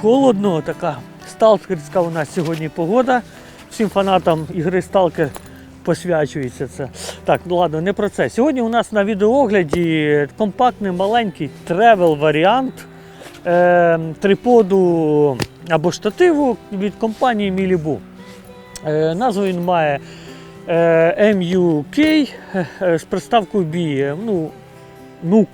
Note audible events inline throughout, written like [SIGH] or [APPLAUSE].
холодно, така сталкерська у нас сьогодні погода. Всім фанатам ігри Сталкер посвячується це. Так, ну ладно, не про це. Сьогодні у нас на відеоогляді компактний маленький тревел варіант е, триподу або штативу від компанії Мілібу. Е, назву він має е, MUK е, з приставкою B. е, Ну, NUK.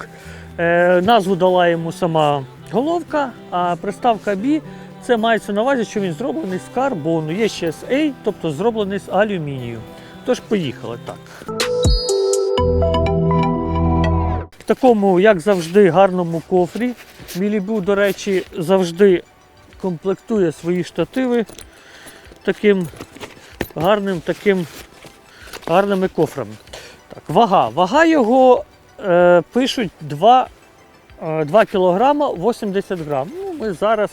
Е, назву дала йому сама головка, а приставка B це мається на увазі, що він зроблений з карбону. Є ще з A, тобто зроблений з алюмінію. Тож поїхали так. В такому, як завжди, гарному кофрі. Мілібу, до речі, завжди комплектує свої штативи таким гарним таким гарними кофрами. Так, вага. Вага його е, пишуть 2, е, 2 кг 80 грам. Ну, ми зараз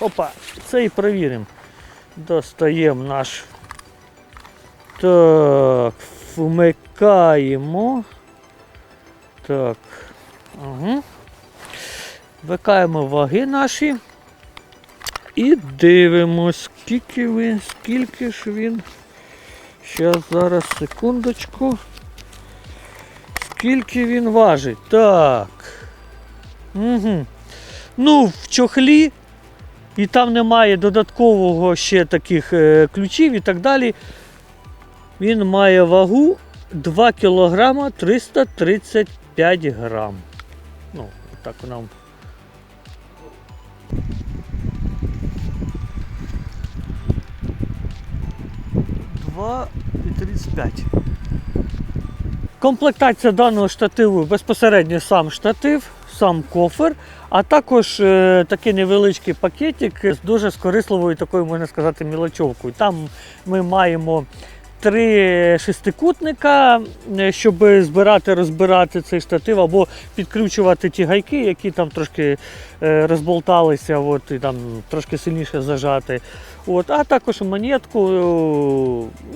опа, це і перевіримо. Достаємо наш. Так, вмикаємо. Так. Угу. Вмикаємо ваги наші. І дивимось, скільки він, скільки ж він. Щас, зараз, секундочку. Скільки він важить? Так. Угу. Ну, в чохлі, і там немає додаткового ще таких е, ключів і так далі. Він має вагу 2 кг 335 грам. Ну, так нам. Два і 35. Комплектація даного штативу безпосередньо сам штатив, сам кофер, а також е, такий невеличкий пакетик з дуже з корисливою такою, можна сказати, мілочовкою. Там ми маємо три шестикутника, е, щоб збирати, розбирати цей штатив або підкручувати ті гайки, які там трошки е, розболталися, от, і там трошки сильніше зажати. От, а також монетку, е,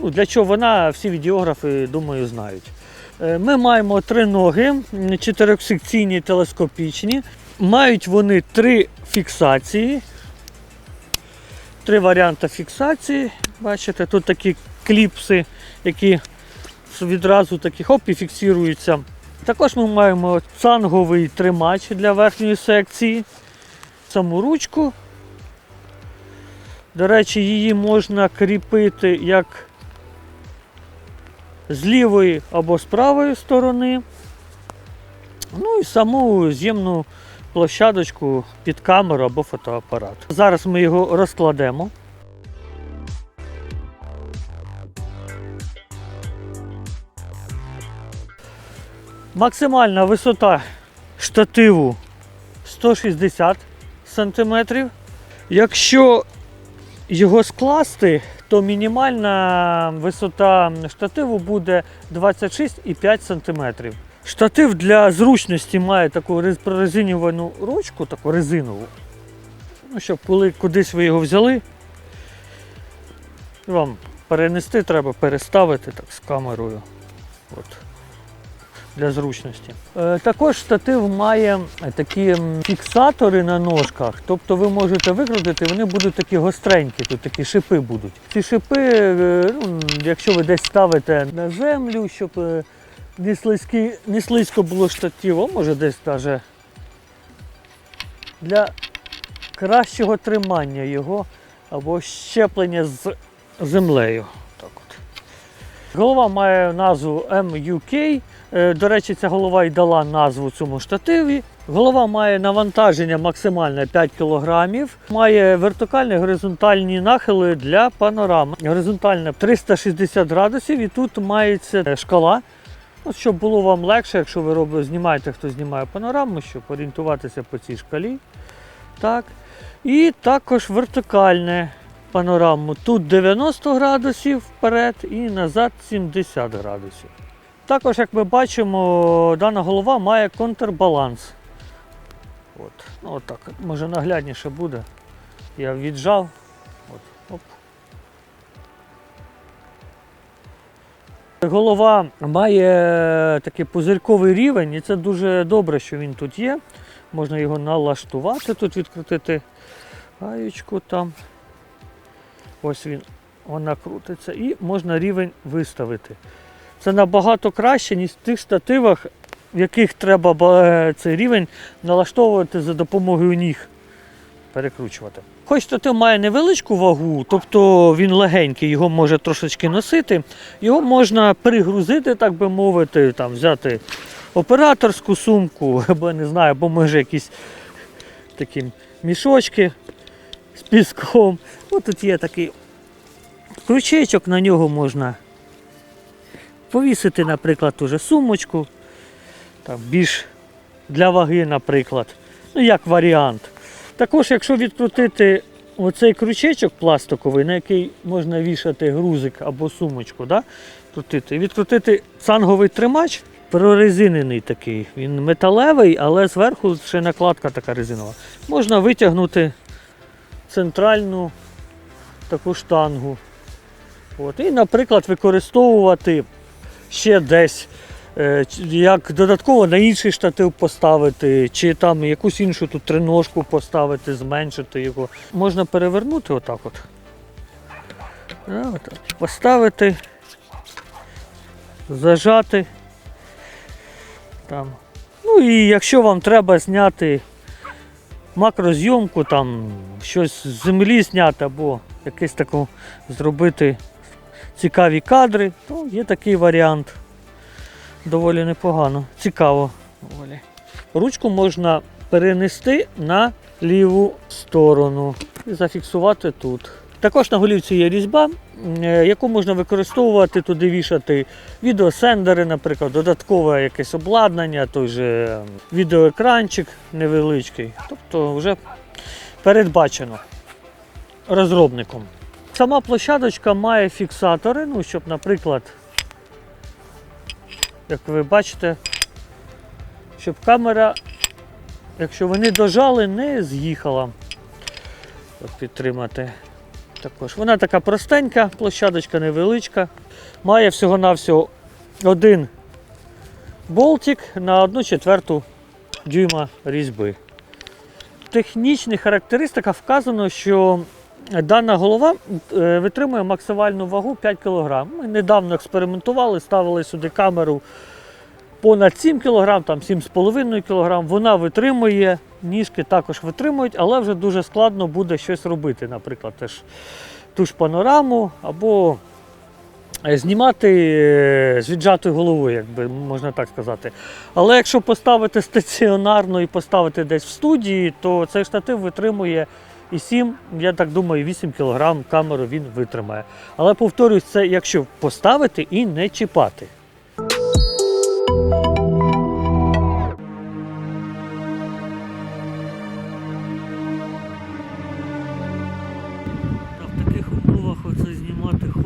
ну, для чого вона, всі відеографи, думаю, знають. Е, Ми маємо три ноги, чотирьохсекційні телескопічні. Мають вони три фіксації. Три варіанти фіксації. Бачите, тут такі кліпси, які відразу такі хоп і фіксуються. Також ми маємо цанговий тримач для верхньої секції, саму ручку. До речі, її можна кріпити як з лівої або з правої сторони. Ну і саму з'ємну площадочку під камеру або фотоапарат. Зараз ми його розкладемо. Максимальна висота штативу 160 см. Якщо його скласти, то мінімальна висота штативу буде 26,5 см. Штатив для зручності має таку прорезинювану ручку, таку резинову. Ну, щоб коли кудись ви його взяли, вам перенести треба переставити так з камерою. От. Для зручності. Е, також штатив має такі фіксатори на ножках, тобто ви можете викрутити, вони будуть такі гостренькі, тут такі шипи будуть. Ці шипи, е, ну, якщо ви десь ставите на землю, щоб е, не, слизькі, не слизько було штатив, а може десь навіть для кращого тримання його або щеплення з землею. От. Голова має назву MUK. Е, До речі, ця голова й дала назву цьому штативі. Голова має навантаження максимальне 5 кг, має вертикальні горизонтальні нахили для панорами. Горизонтальне 360 градусів і тут мається е, шкала. Ну, щоб було вам легше, якщо ви робите, знімаєте, хто знімає панораму, щоб орієнтуватися по цій шкалі. Так. І також вертикальне панораму. Тут 90 градусів вперед і назад 70 градусів. Також, як ми бачимо, дана голова має контрбаланс. От. Ну, от так. Може наглядніше буде. Я віджав. От. Оп. Голова має такий пузирьковий рівень, і це дуже добре, що він тут є. Можна його налаштувати, тут відкрутити гаєчку там. Ось він, вона крутиться. І можна рівень виставити. Це набагато краще, ніж в тих штативах, в яких треба цей рівень налаштовувати за допомогою ніг. Перекручувати. Хоч штатив має невеличку вагу, тобто він легенький, його може трошечки носити, його можна перегрузити, так би мовити, там, взяти операторську сумку, [LAUGHS] або не знаю, або може якісь такі мішочки з піском. Ось тут є такий крючечок, на нього можна повісити, наприклад, уже сумочку, там, більш для ваги, наприклад. Ну, як варіант. Також, якщо відкрутити оцей крючечок пластиковий, на який можна вішати грузик або сумочку, да? крутити, відкрутити цанговий тримач, прорезинений такий. Він металевий, але зверху ще накладка така резинова. Можна витягнути центральну таку штангу. От. І, наприклад, використовувати ще десь. е, Як додатково на інший штатив поставити, чи там якусь іншу тут триножку поставити, зменшити його. Можна перевернути отак от. Поставити, зажати. Там. Ну і якщо вам треба зняти макрозйомку, там щось з землі зняти або якесь таку зробити цікаві кадри, то є такий варіант. Доволі непогано. Цікаво. Ручку можна перенести на ліву сторону і зафіксувати тут. Також на голівці є різьба, е, яку можна використовувати, туди вішати відеосендери, наприклад, додаткове якесь обладнання, той же відеоекранчик невеличкий. Тобто вже передбачено розробником. Сама площадочка має фіксатори, ну, щоб, наприклад, як ви бачите, щоб камера, якщо вони дожали, не з'їхала. Підтримати. Також. Вона така простенька, площадочка невеличка. Має всього-навсього один болтик на 1 четверту дюйма різьби. В технічних характеристиках вказано, що дана голова е, витримує максимальну вагу 5 кг. Ми недавно експериментували, ставили сюди камеру понад 7 кг, там 7,5 кг. Вона витримує, ніжки також витримують, але вже дуже складно буде щось робити. Наприклад, теж ту ж панораму або е, знімати е, з віджатою головою, якби можна так сказати. Але якщо поставити стаціонарно і поставити десь в студії, то цей штатив витримує і 7, я так думаю, 8 кг камеру він витримає. Але повторюсь, це якщо поставити і не чіпати.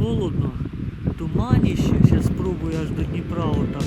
Холодно, туманіще. Зараз спробую аж до Дніпра отак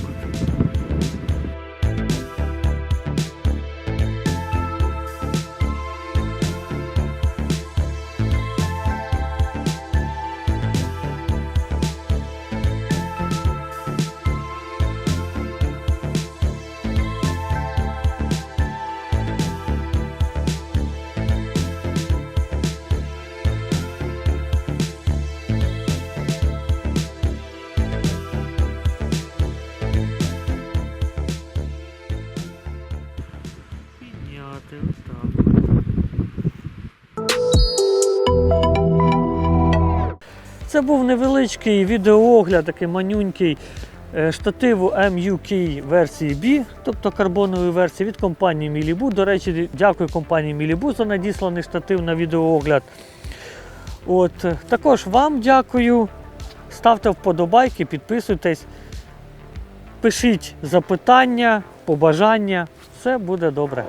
от. Підняти. Це був невеличкий відеоогляд, такий манюнький е, штативу MUK версії B, тобто карбонової версії від компанії Milibu. До речі, дякую компанії Milibu за надісланий штатив на відеоогляд. От, е, також вам дякую. Ставте вподобайки, підписуйтесь, пишіть запитання, побажання. Все буде добре.